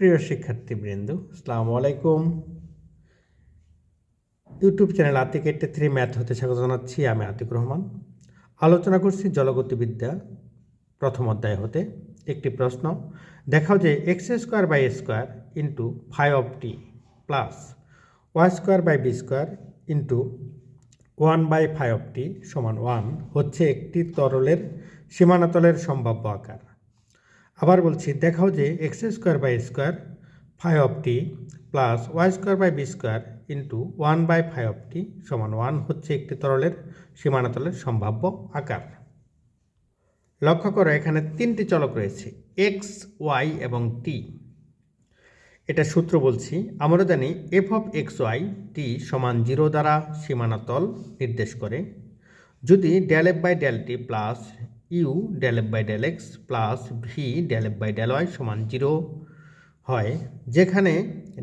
প্রিয় শিক্ষার্থীবৃন্দ, আসসালামু আলাইকুম। YouTube channel Atiq eighty three math হতে স্বাগত জানাচ্ছি, আমি আতিক রহমান। আলোচনা করছি জলগতিবিদ্যা, প্রথম অধ্যায় হতে। একটি প্রশ্ন, দেখাও যে x square by square into five of t plus y square by b square into one by five of t সমান ওয়ান হচ্ছে একটি তরলের সীমানাতলের সম্ভাব্য আকার। আবার বলছি, দেখাও যে x square by square five of t plus y square by b square into one by five of t সমান ওয়ান হচ্ছে একটি তরলের সীমানাতলের সম্ভাব্য আকার। লক্ষ্য করো, এখানে তিনটি চলক রয়েছে এক্স ওয়াই এবং টি এটা সূত্র বলছি, আমরা জানি f of x y t সমান জিরো দ্বারা সীমানাতল নির্দেশ করে। যদি del f by del t plus u del f by del x plus v del f by del y সমান জিরো হয়, যেখানে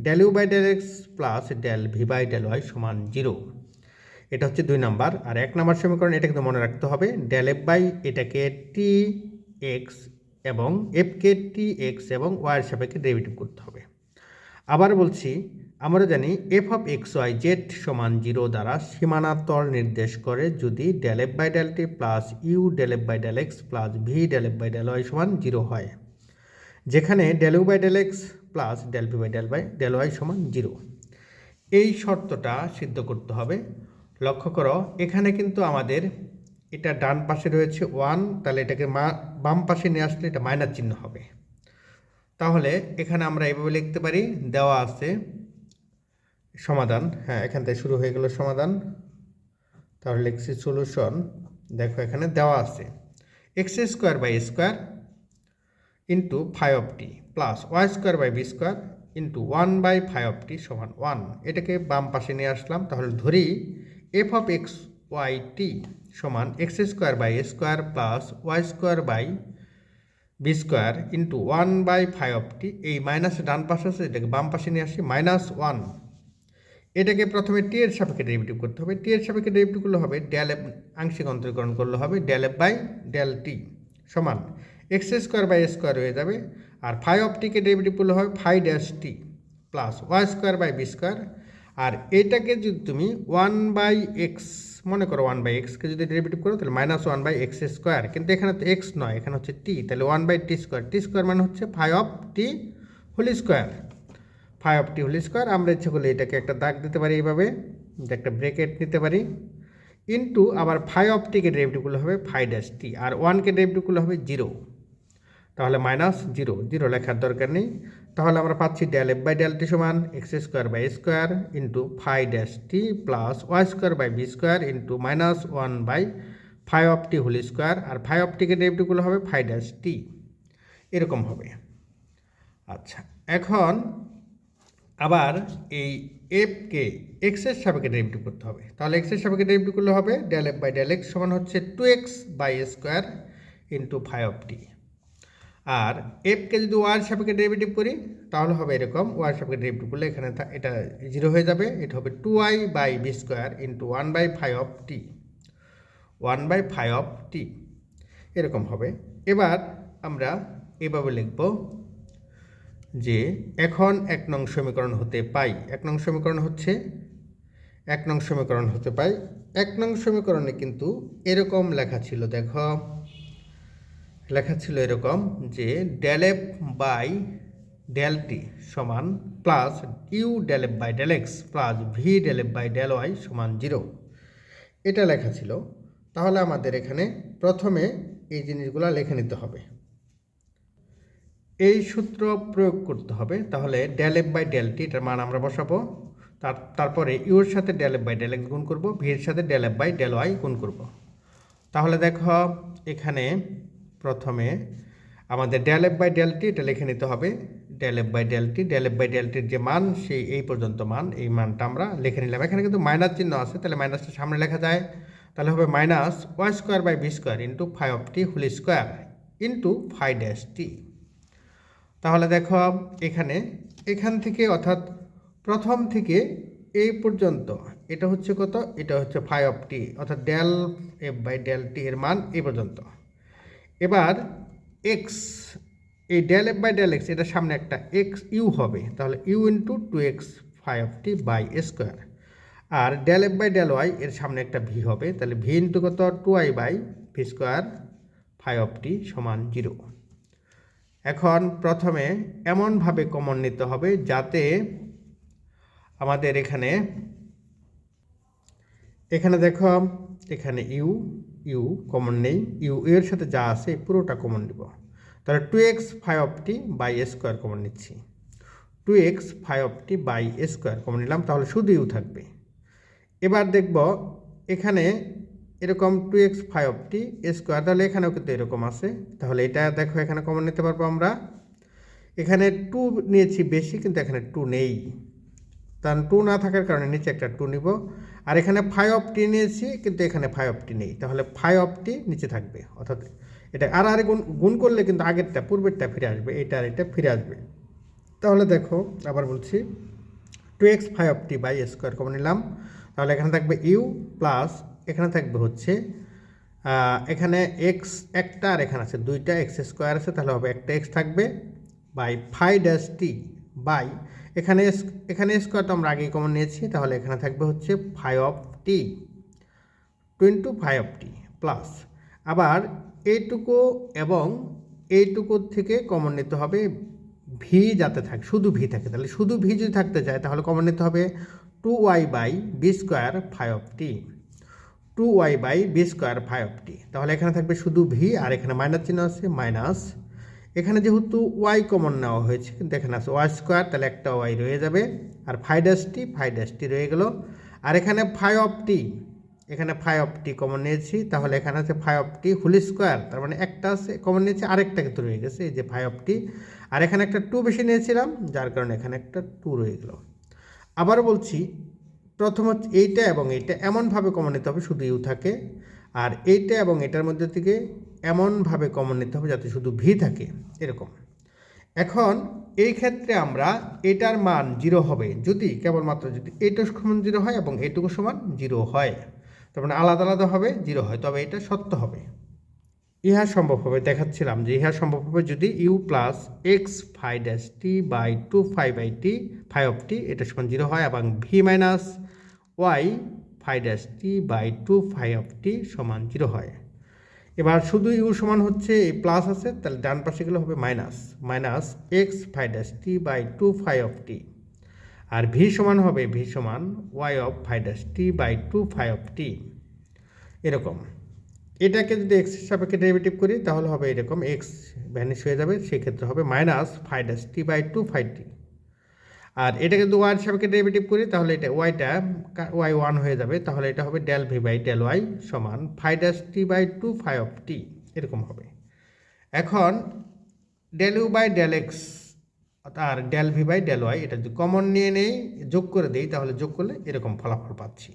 del u by del x plus del v by del y সমান zero এটা হচ্ছে দুই number, আর এক number সমীকরণ এটা কিন্তু মনে রাখতে হবে ডেল এফ বাই এটাকে টি এক্স এবং এফকে টি এক্স এবং ওয়াইয়ের সাপেক্ষে ডেরিভেটিভ করতে হবে। আবার বলছি আমরা জানি f of x y z সমান জিরো দ্বারা সীমানাতল নির্দেশ করে যদি del f by del t plus u del f by del x plus v del f by del y সমান জিরো হয়, যেখানে del u by del x plus del v by del by del y সমান zero এই শর্তটা সিদ্ধ করতে হবে। লক্ষ্য করো, এখানে কিন্তু আমাদের এটা ডান পাশে রয়েছে ওয়ান তাহলে এটাকে মা, বাম পাশে নিয়ে আসলে এটা মাইনাস চিহ্ন হবে। তাহলে এখানে আমরা এভাবে লিখতে পারি, দেওয়া আছে সমাধান। হ্যাঁ এখান থেকে শুরু হয়ে গেল সমাধান। তাহলে লিখছি সলিউশন দেখো এখানে দেওয়া আছে। X square by square into five of t plus y square by b square into one by five of t সমান ওয়ান এটাকে বাম পাশে নিয়ে আসলাম। তাহলে ধরি f of x y t সমান x square by square plus y square by b square into one by five of t এই মাইনাস ডান পাশে আছে, এটাকে বাম পাশে নিয়ে আসি মাইনাস ওয়ান এটাকে প্রথমে টি এর সাপেক্ষে ডেরিভেটিভ করতে হবে। টি এর সাপেক্ষে ডেরিভেটিভ করলে হবে ডেল এফ আংশিক অন্তরীকরণ করলে হবে del f by del t সমান এক্স স্কোয়ার বাই স্কোয়ার হয়ে যাবে। আর ফাইভ অফ টিকে ডেরিভেটিভ করলে হবে five dash t plus y square by b square আর এটাকে যদি তুমি ওয়ান বাই এক্স মনে করো ওয়ান বাই এক্সকে যদি ডেরিভেটিভ করো, তাহলে minus one by x square কিন্তু এখানে তো এক্স নয়, এখানে হচ্ছে টি তাহলে one by t square t square মানে হচ্ছে five of t whole square five of t whole square. আমরা ইচ্ছে করলে এটাকে একটা দাগ দিতে পারি এইভাবে যে একটা ব্রেকেট নিতে পারি। ইন্টু আবার ফাইভ অফ টিকে ডেরিভেটিভ করলে হবে ফাইভ ড্যাশ টি, আর ওয়ানকে ডেরিভেটিভ করলে হবে জিরো। তাহলে মাইনাস জিরো জিরো লেখার দরকার নেই। তাহলে আমরা পাচ্ছি del f by del t সমান x square by square into five dash t plus y square by b square into minus one by five of t whole square, R five of টিকে ডেরিভেটিভগুলো হবে five dash টি। এরকম হবে। আচ্ছা এখন আবার এই এফকে এক্সের সাপেক্ষে ডেরিভেটিভ করতে হবে। তাহলে এক্সের সাপেক্ষে ডেরিভেটিভ করলে হবে del f by del x সমান হচ্ছে two x by square into five of t আর এফকে যদি ওয়ার সাপেক্ষে ডেরিভেটিভ করি, তাহলে হবে এরকম ওয়ার সাপেক্ষে ডেরিভেটিভ করলে এখানে এটা জিরো হয়ে যাবে। এটা হবে two i by b square into one by five of t one by five of t এরকম হবে। এবার আমরা এভাবে লিখব যে এখন এক নং সমীকরণ হতে পাই। এক নং সমীকরণ হচ্ছে, এক নং সমীকরণ হতে পাই। এক নং সমীকরণে কিন্তু এরকম লেখা ছিল, দেখো। লেখা ছিল এরকম যে del f by del t সমান plus u del f by del x plus v del f by del y সমান জিরো এটা লেখা ছিল। তাহলে আমাদের এখানে প্রথমে এই জিনিসগুলো লিখে নিতে হবে। এই সূত্র প্রয়োগ করতে হবে, তাহলে del f by del t এটার মান আমরা বসাবো। তার, তারপরে ইউর সাথে del f by del x গুণ করব ভির সাথে del f by del y গুণ করব। তাহলে দেখো, এখানে প্রথমে আমাদের del f by del t এটা লিখে নিতে হবে। Del f by del t del f by del টির যে মান, সেই, এই পর্যন্ত মান, এই মানটা আমরা লিখে নিলাম। এখানে কিন্তু মাইনাস চিহ্ন আছে, তাহলে মাইনাসটা সামনে লেখা যায়। তাহলে হবে minus y square by b square into five of t whole square into five dash t তাহলে দেখো এখানে, এখান থেকে অর্থাৎ প্রথম থেকে এই পর্যন্ত, এটা হচ্ছে কত? এটা হচ্ছে ফাইভ অফ টি, অর্থাৎ del f by del t এর মান এই পর্যন্ত। এবার এক্স এই del f by del x এটার সামনে একটা এক্স ইউ হবে, তাহলে u into two x five t by square. R del f by del y এর সামনে একটা ভি হবে, তাহলে ভি ইন্টু কত? Two i by v square five t সমান জিরো এখন প্রথমে এমনভাবে কমন নিতে হবে যাতে আমাদের এখানে এখানে দেখো, এখানে ইউ ইউ কমন নেই, ইউ এর সাথে যা আছে পুরোটা কমন নিব। তাহলে two x five of t by a square common নিচ্ছি। Two x five of t by a square common নিলাম, তাহলে শুধু ইউ থাকবে। এবার দেখব এখানে এরকম two x five t square, তাহলে এখানেও কিন্তু এরকম আছে। তাহলে এটা দেখো, এখানে কমন নিতে পারব আমরা। এখানে টু নিয়েছি বেশি, কিন্তু এখানে টু নেই। কারণ টু না থাকার কারণে নিচে একটা টু নিব। আর এখানে ফাইভ অফ টি নিয়েছি, কিন্তু এখানে ফাইভ অফ টি নেই। তাহলে ফাইভ অফ টি নিচে থাকবে। অর্থাৎ এটা আর আর গুণ গুণ করলে কিন্তু আগেরটা, পূর্বেরটা ফিরে আসবে, এটা আর এটা ফিরে আসবে। তাহলে দেখো, আবার বলছি two x five of t by square common নিলাম। তাহলে এখানে থাকবে ইউ প্লাস এখানে থাকবে হচ্ছে এখানে এক্স একটা আর এখানে আছে দুইটা এক্স স্কোয়ার আছে, তাহলে হবে একটা এক্স থাকবে by five dash t by এখানে এখানে স্কোয়ার তো আমরা আগেই কমন নিয়েছি, তাহলে এখানে থাকবে হচ্ছে five of t twenty five of t plus আবার এইটুকু এবং এইটুকুর থেকে কমন নিতে হবে ভি যাতে থাকে, শুধু ভি থাকে, তাহলে শুধু ভি যদি থাকতে চায়, তাহলে কমন নিতে হবে two y by b square five of t two y by b square five t তাহলে এখানে থাকবে শুধু ভি আর এখানে মাইনাস চিহ্ন আছে মাইনাস এখানে যেহেতু ওয়াই কমন নেওয়া হয়েছে কিন্তু এখানে আছে ওয়াই স্কোয়ার তাহলে একটা ওয়াই রয়ে যাবে। আর five dash t five dash t রয়ে গেল। আর এখানে ফাইভ অফ টি এখানে ফাইভ অফ টি কমন নিয়েছি। তাহলে এখানে আছে five of t whole square তার মানে একটা আছে কমন নিয়েছি, আরেকটা কিন্তু রয়ে গেছে, এই যে ফাইভ অফ টি আর এখানে একটা টু বেশি নিয়েছিলাম, যার কারণে এখানে একটা টু রয়ে গেল। আবার বলছি প্রথম হচ্ছে এইটা এবং এইটা এমনভাবে কমন নিতে হবে শুধু ইউ থাকে। আর এইটা এবং এটার মধ্যে থেকে এমনভাবে কমন নিতে হবে যাতে শুধু ভি থাকে, এরকম। এখন এই ক্ষেত্রে আমরা এটার মান জিরো হবে যদি, কেবলমাত্র যদি এইটা সমান জিরো হয় এবং এইটুকু সমান জিরো হয়। তার মানে আলাদা আলাদা হবে জিরো হয়। তবে এটা সত্য হবে। ইহা সম্ভব হবে, দেখাচ্ছিলাম যে ইহা সম্ভব হবে যদি u plus x five dash t by two five by t five of t এটা সমান জিরো হয়, এবং v minus y five dash t by two five of t সমান জিরো হয়। এবার শুধু ইউ সমান হচ্ছে, এই প্লাস আছে, তাহলে ডান পাশে গেলে হবে minus minus x five dash t by two five of t R v সমান হবে ভি সমান y of five dash t by two five of t এরকম। এটাকে যদি এক্স সাপেক্ষে ডেরিভেটিভ করি, তাহলে হবে এরকম এক্স ভ্যানিশ হয়ে যাবে, সেক্ষেত্রে হবে minus five dash t by two five t আর এটাকে যদি ওয়াই সাপেক্ষে ডেরিভেটিভ করি, তাহলে এটা ওয়াইটা ওয়াই ওয়ান হয়ে যাবে, তাহলে এটা হবে del v by del y সমান five dash t by two five of t এরকম হবে। এখন del u by del x R del v by del y এটা যদি কমন নিয়ে নেই, যোগ করে দিই, তাহলে যোগ করলে এরকম ফলাফল পাচ্ছি।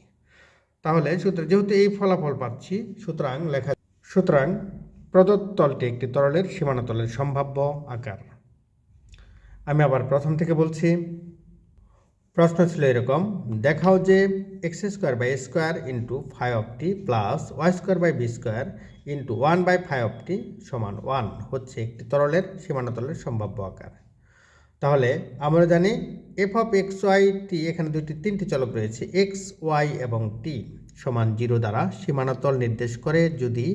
তাহলে সুতরাং, যেহেতু এই ফলাফল পাচ্ছি, সুতরাং লেখা সুতরাং প্রদত্ত তলটি একটি তরলের সীমানা তলের সম্ভাব্য আকার। আমি আবার প্রথম থেকে বলছি, প্রশ্ন ছিল এরকম, দেখাও যে x square by square into five of t plus y square by b square into one by five of t সমান ওয়ান হচ্ছে একটি তরলের সীমানা তলের সম্ভাব্য আকার। তাহলে আমরা জানি f of x y t এখানে দুটি তিনটি চলক রয়েছে এক্স ওয়াই এবং টি সমান জিরো দ্বারা সীমানাতল নির্দেশ করে যদি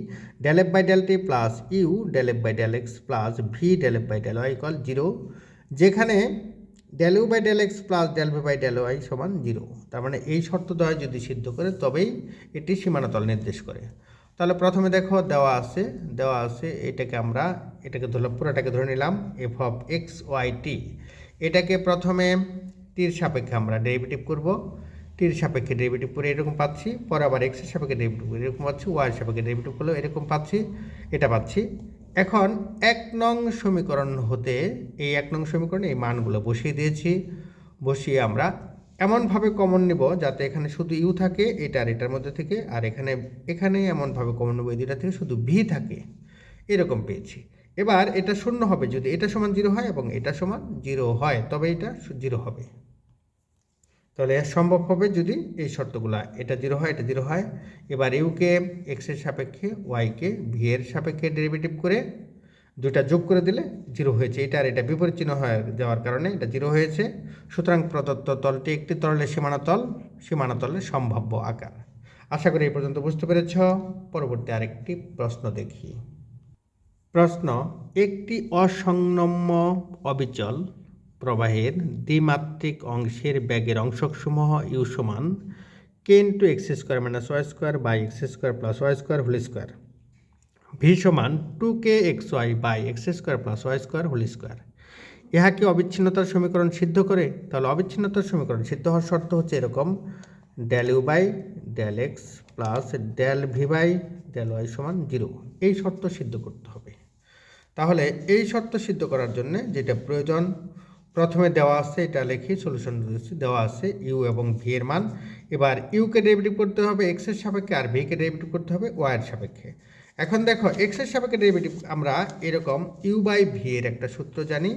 del f by del t plus u del f by del x plus v del f by del y equal zero যেখানে del u by del x plus del v by del y সমান zero তার মানে এই শর্ত দ্বয় যদি সিদ্ধ করে তবেই এটি সীমানাতল নির্দেশ করে। তাহলে প্রথমে দেখো দেওয়া আছে দেওয়া আছে, এটাকে আমরা, এটাকে ধরলাম, পুরোটাকে ধরে নিলাম f of x y t এটাকে প্রথমে টির সাপেক্ষে আমরা ডেরিভেটিভ করব। টির সাপেক্ষে ডেরিভেটিভ করে এরকম পাচ্ছি, পরে আবার এক্সের সাপেক্ষে ডেরিভেটিভ করে, এরকম পাচ্ছি ওয়াইয়ের সাপেক্ষে ডেরিভেটিভ করলেও এরকম পাচ্ছি, এটা পাচ্ছি। এখন এক নং সমীকরণ হতে এই এক নং সমীকরণে এই মানগুলো বসিয়ে দিয়েছি, বসিয়ে আমরা এমনভাবে কমন নেব যাতে এখানে শুধু ইউ থাকে, এটা আর এটার মধ্যে থেকে, আর এখানে এখানে এমনভাবে কমন নেব, এই দুটা থেকে শুধু ভি থাকে। এরকম পেয়েছি। এবার এটা শূন্য হবে, যদি এটা সমান জিরো হয় এবং এটা সমান জিরো হয়, তবে এটা জিরো হবে। তাহলে সম্ভব হবে যদি এই শর্তগুলা, এটা জিরো হয়, এটা জিরো হয়। এবার ইউকে এক্সের সাপেক্ষে ওয়াইকে ভি এর সাপেক্ষে ডেরিভেটিভ করে দুইটা যোগ করে দিলে জিরো হয়েছে। এটা আর এটা বিপরীত চিহ্ন হয়ে যাওয়ার কারণে এটা জিরো হয়েছে। সুতরাং প্রদত্ত তলটি একটি তরলের সীমানা তল, সীমানা তলের সম্ভাব্য আকার। আশা করি এই পর্যন্ত বুঝতে পেরেছ। পরবর্তী আরেকটি প্রশ্ন দেখি। প্রশ্ন, একটি অসংনম্য অবিচল প্রবাহের দ্বিমাত্রিক অংশের ব্যাগের অংশসমূহ ইউ সমান k into x square minus y square by x square plus y square whole square. V সমান two k x y by x square plus y square whole square ইহা কি অবিচ্ছিন্নতার সমীকরণ সিদ্ধ করে? তাহলে অবিচ্ছিন্নতার সমীকরণ সিদ্ধ হওয়ার শর্ত হচ্ছে এরকম। Del u by del x plus del v by del y সমান জিরো এই শর্ত সিদ্ধ করতে হবে। তাহলে এই শর্ত সিদ্ধ করার জন্য যেটা প্রয়োজন, প্রথমে দেওয়া আছে, এটা লিখি সলিউশন দেওয়া আছে ইউ এবং ভি এর মান। এবার ইউকে ডেরিভেটিভ করতে হবে এক্সের সাপেক্ষে আর ভিকে ডেরিভেটিভ করতে হবে ওয়াই এর সাপেক্ষে। এখন দেখো এক্সের সাপেক্ষে ডেরিভেটিভ আমরা এরকম ইউ বাই ভি এর একটা সূত্র জানি,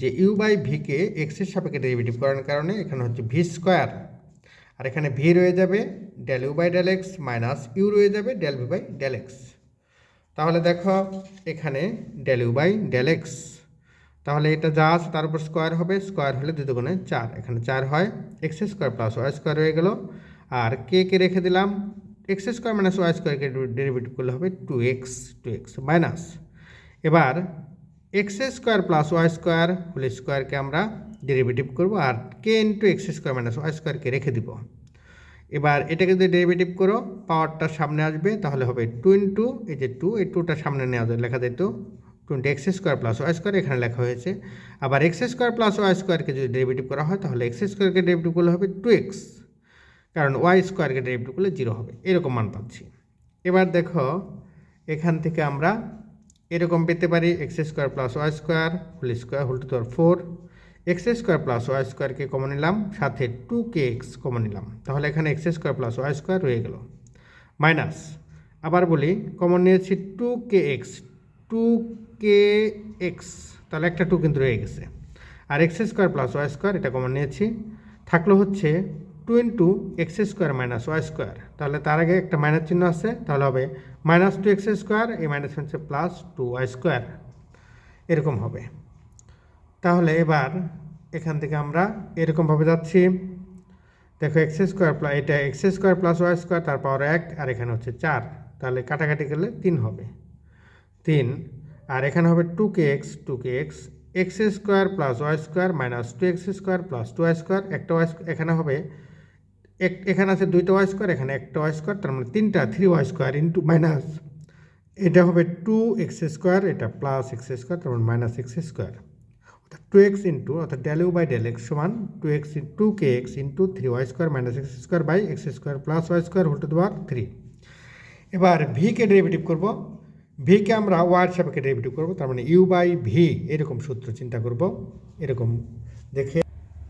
যে ইউ বাই ভিকে এক্সের সাপেক্ষে ডেরিভেটিভ করার কারণে এখানে হচ্ছে ভি স্কোয়ার আর এখানে ভি রয়ে যাবে del u by del x minus u রয়ে যাবে del v by del x তাহলে দেখো, এখানে del u by del x তাহলে এটা যা আছে তার উপর স্কোয়ার হবে স্কোয়ার হলে দুটো দুগুণে চার, এখানে চার হয় x square plus y square হয়ে গেল, আর কে কে রেখে দিলাম এক্স স্কোয়ার মাইনাস ওয়াই স্কোয়ারকে ডেরিভেটিভ করলে হবে two x two x minus. এবার x square plus y square whole স্কোয়ারকে আমরা ডেরিভেটিভ করব আর k into x square minus y স্কোয়ারকে রেখে দিব। এবার এটাকে যদি ডেরিভেটিভ করো, পাওয়ারটা সামনে আসবে, তাহলে হবে টু ইন্টু, এই যে টু, এই টুটা সামনে নেওয়া যায়, লেখা যেত twenty x square plus y square এখানে লেখা হয়েছে। আবার এক্স স্কোয়ার প্লাস ওয়াই স্কোয়ারকে যদি ডেরিভেটিভ করা হয়, তাহলে এক্স স্কোয়ারকে ডেরিভেটিভ করলে হবে টু এক্স। কারণ ওয়াই স্কোয়ারকে ডেরিভেটিভ করলে জিরো হবে। এরকম মান পাচ্ছি। এবার দেখো, এখান থেকে আমরা এরকম পেতে পারি x square plus y square whole square whole to তোর four x square plus y স্কোয়ারকে কমন নিলাম, সাথে টু কে এক্স কমন নিলাম। তাহলে এখানে x square plus y square রয়ে গেল। মাইনাস আবার বলি কমন নিয়েছি two k x two k x তাহলে একটা টু কিন্তু রয়ে গেছে। আর x square plus y square এটা কমন নিয়েছি। থাকল হচ্ছে two into x square minus y square. তাহলে তার আগে একটা মাইনাস চিহ্ন আছে, তাহলে হবে মাইনাস টু এক্স স্কোয়ার, এই মাইনাস হচ্ছে প্লাস টু ওয়াই স্কোয়ার। এরকম হবে। তাহলে এবার এখান থেকে আমরা এরকমভাবে যাচ্ছি। দেখো এক্স স্কোয়ার প্লাস এটা x square plus y square, তার পাওয়ার এক, আর এখানে হচ্ছে চার। তাহলে কাটাকাটি করলে তিন হবে। তিন, আর এখানে হবে two k x, two k x x square plus y square minus two x square plus two y square, একটা ওয়াই এখানে হবে এক এখানে আছে দুইটা ওয়াই স্কোয়ার এখানে একটা ওয়াই স্কোয়ার তার মানে তিনটা three Y square into minus এটা হবে টু এক্স স্কোয়ার এটা প্লাস এক্স স্কোয়ার তার মানে মাইনাস এক্স স্কোয়ার অর্থাৎ টু এক্স ইন্টু অর্থাৎ del U by del X সমান two x two K X into three Y square minus X square by X square plus Y square whole two দেওয়ার three এবার ভিকে derivative করব। ভিকে আমরা ওয়ার সাপেক্ষে ডেরিভেটিভ করব, তার মানে ইউ বাই ভি এরকম সূত্র চিন্তা করব। এরকম দেখে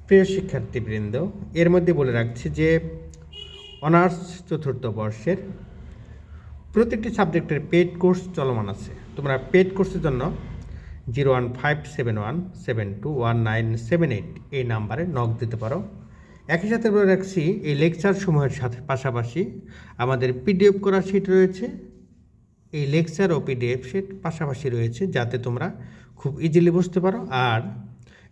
প্রিয় শিক্ষার্থীবৃন্দ, এর মধ্যে বলে রাখছি যে অনার্স চতুর্থ বর্ষের প্রতিটি সাবজেক্টের পেড কোর্স চলমান আছে। তোমরা পেড কোর্সের জন্য zero one five seven one seven two one nine seven eight এই নাম্বারে নক দিতে পারো। একই সাথে বলে রাখছি, এই লেকচার সমূহের সাথে পাশাপাশি আমাদের পিডিএফ করা শিট রয়েছে। এই লেকচার ও পিডিএফ শিট পাশাপাশি রয়েছে যাতে তোমরা খুব ইজিলি বুঝতে পারো। আর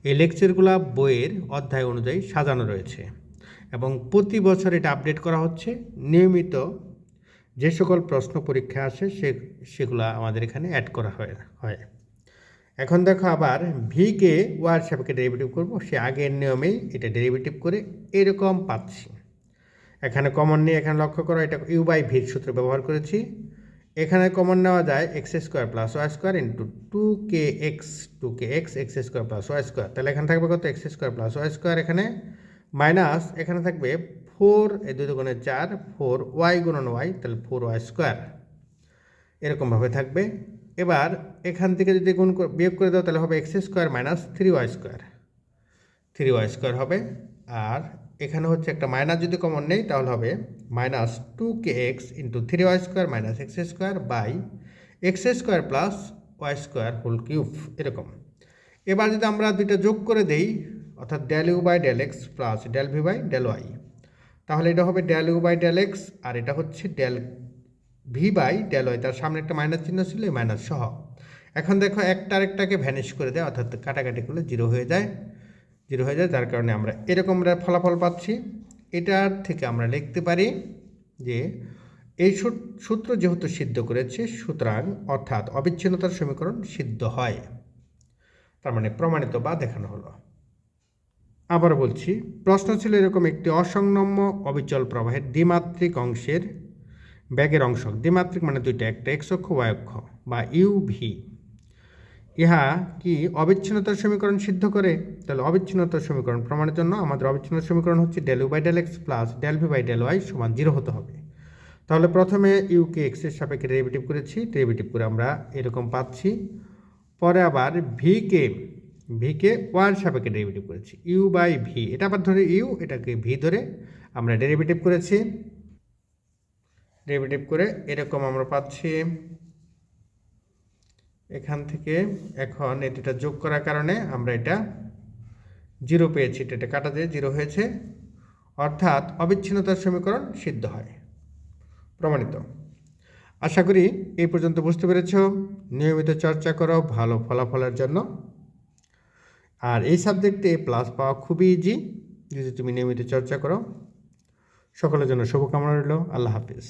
এই লেকচারগুলো বইয়ের অধ্যায় অনুযায়ী সাজানো রয়েছে এবং প্রতি বছর এটা আপডেট করা হচ্ছে। নিয়মিত যে সকল প্রশ্ন পরীক্ষা আসে সে, সেগুলো আমাদের এখানে অ্যাড করা হয় হয়। এখন দেখো আবার ভিকে ওয়ার সাপেক্ষে ডেরিভেটিভ করব, সে আগের নিয়মেই এটা ডেরিভেটিভ করে এরকম পাচ্ছি। এখানে কমন নিয়ে এখানে লক্ষ্য করো, এটা ইউ বাই ভির সূত্র ব্যবহার করেছি। এখানে কমন নেওয়া যায় x square plus y square into two k x two k x x square plus y square তাহলে এখানে থাকবে কত? X square plus y square এখানে। মাইনাস এখানে থাকবে ফোর এই দুই গুণে চার ফোর ওয়াই গুণন ওয়াই তাহলে ফোর ওয়াই স্কোয়ার এরকমভাবে থাকবে। এবার এখান থেকে যদি গুণ বিয়োগ করে দাও, তাহলে হবে x square minus three y square three y square হবে। আর এখানে হচ্ছে একটা মাইনাস যদি কমন নেই, তাহলে হবে minus two k x into three y square minus x square by x square plus y square whole cube এরকম। এবার যদি আমরা দুইটা যোগ করে দেই, অর্থাৎ del u by del x plus del v by del y তাহলে এটা হবে del u by del x আর এটা হচ্ছে del v by del y তার সামনে একটা মাইনাস চিহ্ন ছিল, এই মাইনাস সহ। এখন দেখো একটা আরেকটাকে ভ্যানিশ করে দেয়, অর্থাৎ কাটাকাটি করলে জিরো হয়ে যায়। জিরো হয়ে যায়, যার কারণে আমরা এরকম ফলাফল পাচ্ছি। এটার থেকে আমরা লিখতে পারি যে এই সূত্র যেহেতু সিদ্ধ করেছে, সুতরাং অর্থাৎ অবিচ্ছিন্নতার সমীকরণ সিদ্ধ হয়। তার মানে প্রমাণিত বা দেখানো হলো। আবার বলছি, প্রশ্ন ছিল এরকম একটি অসংনম্য অবিচল প্রবাহের দ্বিমাত্রিক অংশের ব্যাগের অংশ। দ্বিমাত্রিক মানে দুইটা, একটা এক্স অক্ষ ওয়াই অক্ষ বা ইউ ভি ইহা কি অবিচ্ছিন্নতার সমীকরণ সিদ্ধ করে? তাহলে অবিচ্ছিন্নতার সমীকরণ প্রমাণের জন্য আমাদের অবিচ্ছিন্ন সমীকরণ হচ্ছে del u by del x plus del v by del y সমান জিরো হতে হবে। তাহলে প্রথমে ইউকে এক্সের সাপেক্ষে ডেরিভেটিভ করেছি ডেরিভেটিভ করে আমরা এরকম পাচ্ছি। পরে আবার ভিকে ভিকে ওয়ার সাপেক্ষে ডেরিভেটিভ করেছি। ইউ বাই ভি এটা আবার ধরে ইউ এটাকে ভি ধরে আমরা ডেরিভেটিভ করেছি। ডেরিভেটিভ করে এরকম আমরা পাচ্ছি। এখান থেকে এখন এটা যোগ করার কারণে আমরা এটা জিরো পেয়েছি, এটা কাটা দিয়ে জিরো হয়েছে। অর্থাৎ অবিচ্ছিন্নতার সমীকরণ সিদ্ধ হয়। প্রমাণিত। আশা করি এই পর্যন্ত বুঝতে পেরেছ। নিয়মিত চর্চা করো ভালো ফলাফলের জন্য। আর এই সাবজেক্টে প্লাস পাওয়া খুবই ইজি যদি তুমি নিয়মিত চর্চা করো, সকলের জন্য শুভকামনা রইল। আল্লাহ হাফিজ।